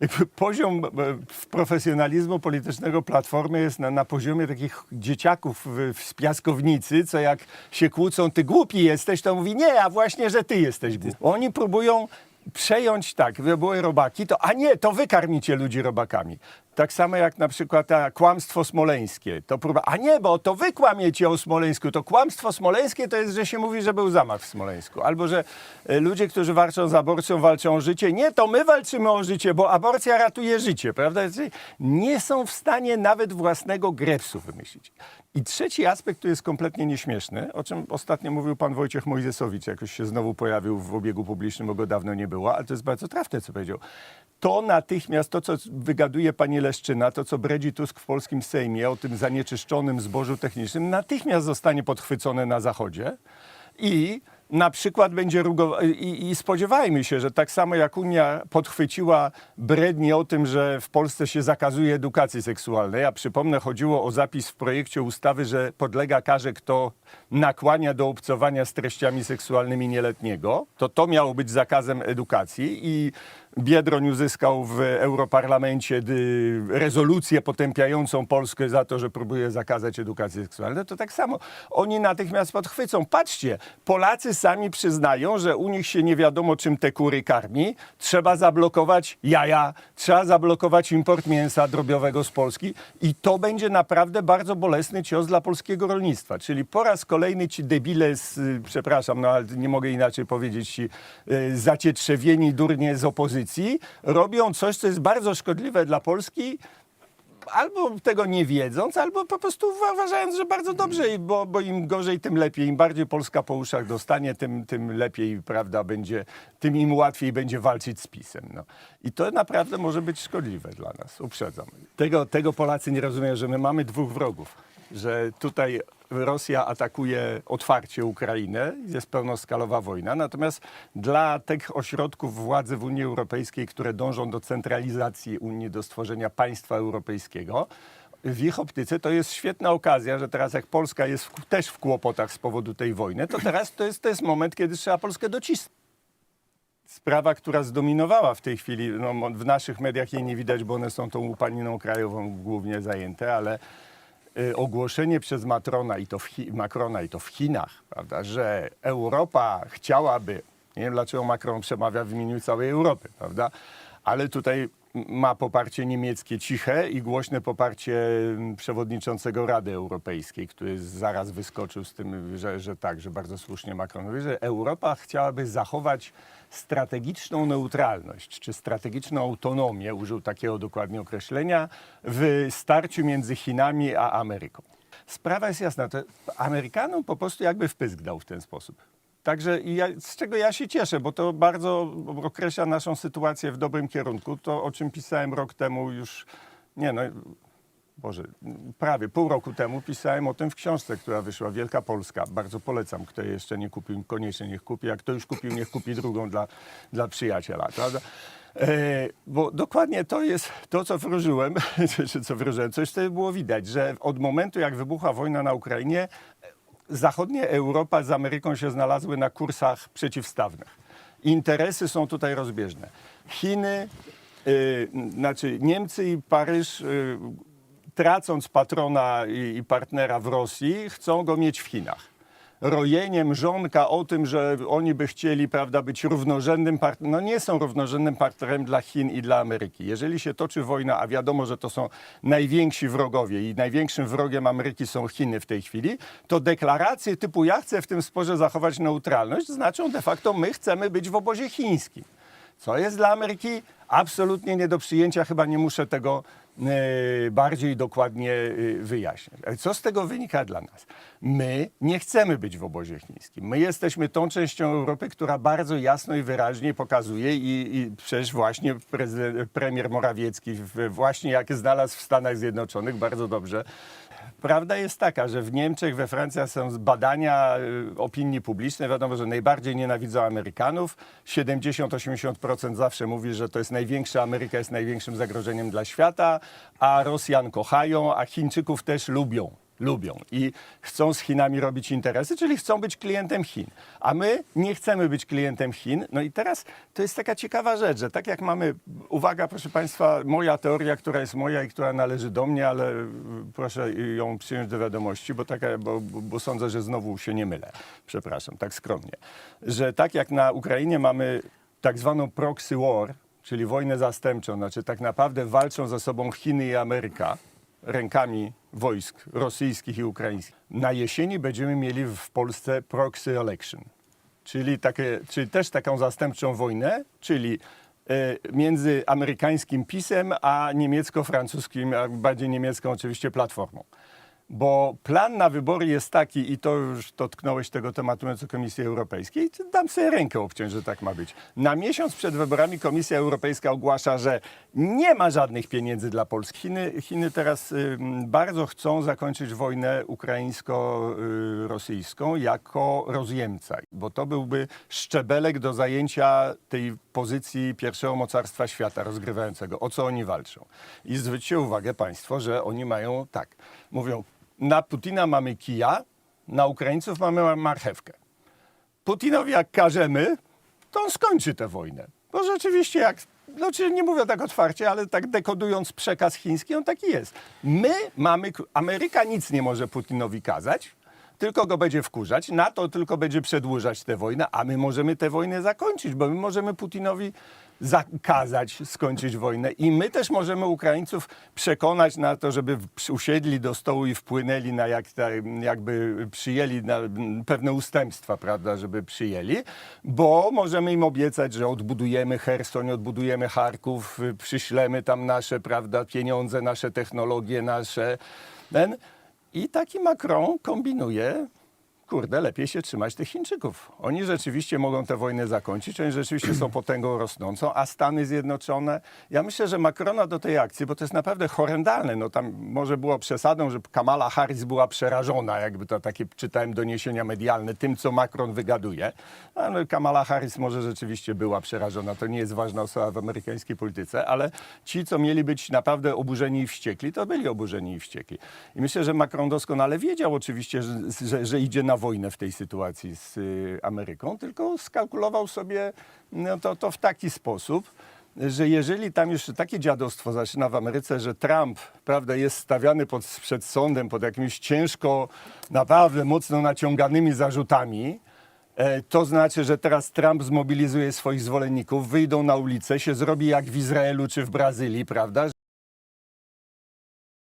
jakby poziom e, profesjonalizmu politycznego Platformy jest na, na poziomie takich dzieciaków w, w, z piaskownicy, co jak się kłócą, ty głupi jesteś, to mówi nie, a właśnie, że ty jesteś głupi. Oni próbują przejąć tak, były robaki, to a nie, to wy karmicie ludzi robakami. Tak samo jak na przykład ta kłamstwo smoleńskie. To próba, a nie, bo to wy kłamiecie o Smoleńsku. To kłamstwo smoleńskie to jest, że się mówi, że był zamach w Smoleńsku. Albo, że e, ludzie, którzy walczą z aborcją, walczą o życie. Nie, to my walczymy o życie, bo aborcja ratuje życie, prawda? Czyli Nie są w stanie nawet własnego grepsu wymyślić. I trzeci aspekt, który jest kompletnie nieśmieszny, o czym ostatnio mówił pan Wojciech Mojzesowicz, jakoś się znowu pojawił w obiegu publicznym, bo go dawno nie było, ale to jest bardzo trafne, co powiedział. To natychmiast, to co wygaduje pani Leszczyna, to co bredzi Tusk w polskim Sejmie o tym zanieczyszczonym zbożu technicznym, natychmiast zostanie podchwycone na Zachodzie i na przykład będzie rugo... I, I spodziewajmy się, że tak samo jak Unia podchwyciła brednie o tym, że w Polsce się zakazuje edukacji seksualnej, a przypomnę, chodziło o zapis w projekcie ustawy, że podlega karze, kto nakłania do obcowania z treściami seksualnymi nieletniego, to to miało być zakazem edukacji i Biedroń uzyskał w Europarlamencie rezolucję potępiającą Polskę za to, że próbuje zakazać edukacji seksualnej. To tak samo oni natychmiast podchwycą. Patrzcie, Polacy sami przyznają, że u nich się nie wiadomo czym te kury karmi. Trzeba zablokować jaja, trzeba zablokować import mięsa drobiowego z Polski i to będzie naprawdę bardzo bolesny cios dla polskiego rolnictwa. Czyli po raz kolejny ci debile z, przepraszam, no ale nie mogę inaczej powiedzieć, ci y, zacietrzewieni durnie z opozycji robią coś, co jest bardzo szkodliwe dla Polski, albo tego nie wiedząc, albo po prostu uważając, że bardzo dobrze, bo, bo im gorzej, tym lepiej. Im bardziej Polska po uszach dostanie, tym, tym lepiej, prawda, będzie, tym im łatwiej będzie walczyć z PiSem. No. I to naprawdę może być szkodliwe dla nas, uprzedzam. Tego, tego Polacy nie rozumieją, że my mamy dwóch wrogów. Że tutaj Rosja atakuje otwarcie Ukrainę, jest pełnoskalowa wojna, natomiast dla tych ośrodków władzy w Unii Europejskiej, które dążą do centralizacji Unii, do stworzenia państwa europejskiego, w ich optyce to jest świetna okazja, że teraz jak Polska jest w, też w kłopotach z powodu tej wojny, to teraz to jest, to jest moment, kiedy trzeba Polskę docisnąć. Sprawa, która zdominowała w tej chwili, no, w naszych mediach jej nie widać, bo one są tą łupaniną krajową głównie zajęte, ale ogłoszenie przez Matrona i to w Chi- Macrona i to w Chinach, prawda, że Europa chciałaby, nie wiem dlaczego Macron przemawia w imieniu całej Europy, prawda, ale tutaj ma poparcie niemieckie ciche i głośne poparcie m, przewodniczącego Rady Europejskiej, który zaraz wyskoczył z tym, że, że tak, że bardzo słusznie Macron mówi, że Europa chciałaby zachować strategiczną neutralność, czy strategiczną autonomię, użył takiego dokładnie określenia, w starciu między Chinami a Ameryką. Sprawa jest jasna, to Amerykanom po prostu jakby wpysk dał w ten sposób. Także ja, z czego ja się cieszę, bo to bardzo określa naszą sytuację w dobrym kierunku. To, o czym pisałem rok temu już, nie no, Boże, prawie pół roku temu pisałem o tym w książce, która wyszła, Wielka Polska. Bardzo polecam, kto jeszcze nie kupił, koniecznie niech kupi. Jak kto już kupił, niech kupi drugą dla, dla przyjaciela, prawda? E, bo dokładnie to jest to, co wróżyłem, czy, co wróżyłem, coś wtedy było widać, że od momentu, jak wybuchła wojna na Ukrainie, zachodnia Europa z Ameryką się znalazły na kursach przeciwstawnych. Interesy są tutaj rozbieżne. Chiny, y, znaczy Niemcy i Paryż, y, tracąc patrona i, i partnera w Rosji, chcą go mieć w Chinach. Rojeniem żonka o tym, że oni by chcieli prawda, być równorzędnym partnerem, no nie są równorzędnym partnerem dla Chin i dla Ameryki. Jeżeli się toczy wojna, a wiadomo, że to są najwięksi wrogowie i największym wrogiem Ameryki są Chiny w tej chwili, to deklaracje typu ja chcę w tym sporze zachować neutralność znaczą de facto my chcemy być w obozie chińskim. Co jest dla Ameryki absolutnie nie do przyjęcia, chyba nie muszę tego e, bardziej dokładnie e, wyjaśniać. Ale co z tego wynika dla nas? My nie chcemy być w obozie chińskim. My jesteśmy tą częścią Europy, która bardzo jasno i wyraźnie pokazuje i, i przecież właśnie premier Morawiecki właśnie jak znalazł w Stanach Zjednoczonych bardzo dobrze Prawda jest taka, że w Niemczech, we Francji są badania y, opinii publicznej. Wiadomo, że najbardziej nienawidzą Amerykanów. 70-80% zawsze mówi, że to jest największa, Ameryka jest największym zagrożeniem dla świata, a Rosjan kochają, a Chińczyków też lubią. Lubią i chcą z Chinami robić interesy, czyli chcą być klientem Chin. A my nie chcemy być klientem Chin. No i teraz to jest taka ciekawa rzecz, że tak jak mamy, uwaga proszę Państwa, moja teoria, która jest moja i która należy do mnie, ale y, proszę ją przyjąć do wiadomości, bo, taka, bo, bo, sądzę, że znowu się nie mylę. Przepraszam, tak skromnie. Że tak jak na Ukrainie mamy tak zwaną proxy war, czyli wojnę zastępczą, znaczy tak naprawdę walczą ze sobą Chiny i Ameryka rękami wojsk rosyjskich i ukraińskich. Na jesieni będziemy mieli w Polsce proxy election, czyli, takie, czyli też taką zastępczą wojnę, czyli e, między amerykańskim PiSem a niemiecko-francuskim, a bardziej niemiecką oczywiście platformą. Bo plan na wybory jest taki, i to już dotknąłeś tego tematu co Komisji Europejskiej, dam sobie rękę obciąć, że tak ma być. Na miesiąc przed wyborami Komisja Europejska ogłasza, że nie ma żadnych pieniędzy dla Polski. Chiny, Chiny teraz y, bardzo chcą zakończyć wojnę ukraińsko-rosyjską jako rozjemca, bo to byłby szczebelek do zajęcia tej pozycji pierwszego mocarstwa świata rozgrywającego. O co oni walczą? I zwróćcie uwagę Państwo, że oni mają tak, mówią, na Putina mamy kija, na Ukraińców mamy marchewkę. Putinowi jak każemy, to on skończy tę wojnę. Bo rzeczywiście jak, znaczy nie mówię tak otwarcie, ale tak dekodując przekaz chiński, on taki jest. My mamy, Ameryka nic nie może Putinowi kazać, tylko go będzie wkurzać, NATO tylko będzie przedłużać tę wojnę, a my możemy tę wojnę zakończyć, bo my możemy Putinowi zakazać skończyć wojnę i my też możemy Ukraińców przekonać na to, żeby usiedli do stołu i wpłynęli na jak, jakby przyjęli na pewne ustępstwa, prawda, żeby przyjęli, bo możemy im obiecać, że odbudujemy Hersoń, odbudujemy Charków, y, przyślemy tam nasze, prawda, pieniądze, nasze technologie, nasze. I taki Macron kombinuje, kurde, lepiej się trzymać tych Chińczyków. Oni rzeczywiście mogą tę wojnę zakończyć, oni rzeczywiście są potęgą rosnącą, a Stany Zjednoczone, ja myślę, że Macrona do tej akcji, bo to jest naprawdę horrendalne, no tam może było przesadą, że Kamala Harris była przerażona, jakby to takie czytałem doniesienia medialne, tym, co Macron wygaduje. Ale Kamala Harris może rzeczywiście była przerażona, to nie jest ważna osoba w amerykańskiej polityce, ale ci, co mieli być naprawdę oburzeni i wściekli, to byli oburzeni i wściekli. I myślę, że Macron doskonale wiedział oczywiście, że, że, że idzie na wojnę w tej sytuacji z y, Ameryką, tylko skalkulował sobie no, to, to w taki sposób, że jeżeli tam jeszcze takie dziadostwo zaczyna w Ameryce, że Trump prawda, jest stawiany pod, przed sądem pod jakimiś ciężko, naprawdę mocno naciąganymi zarzutami, E, To znaczy, że teraz Trump zmobilizuje swoich zwolenników, wyjdą na ulicę, się zrobi jak w Izraelu czy w Brazylii, prawda?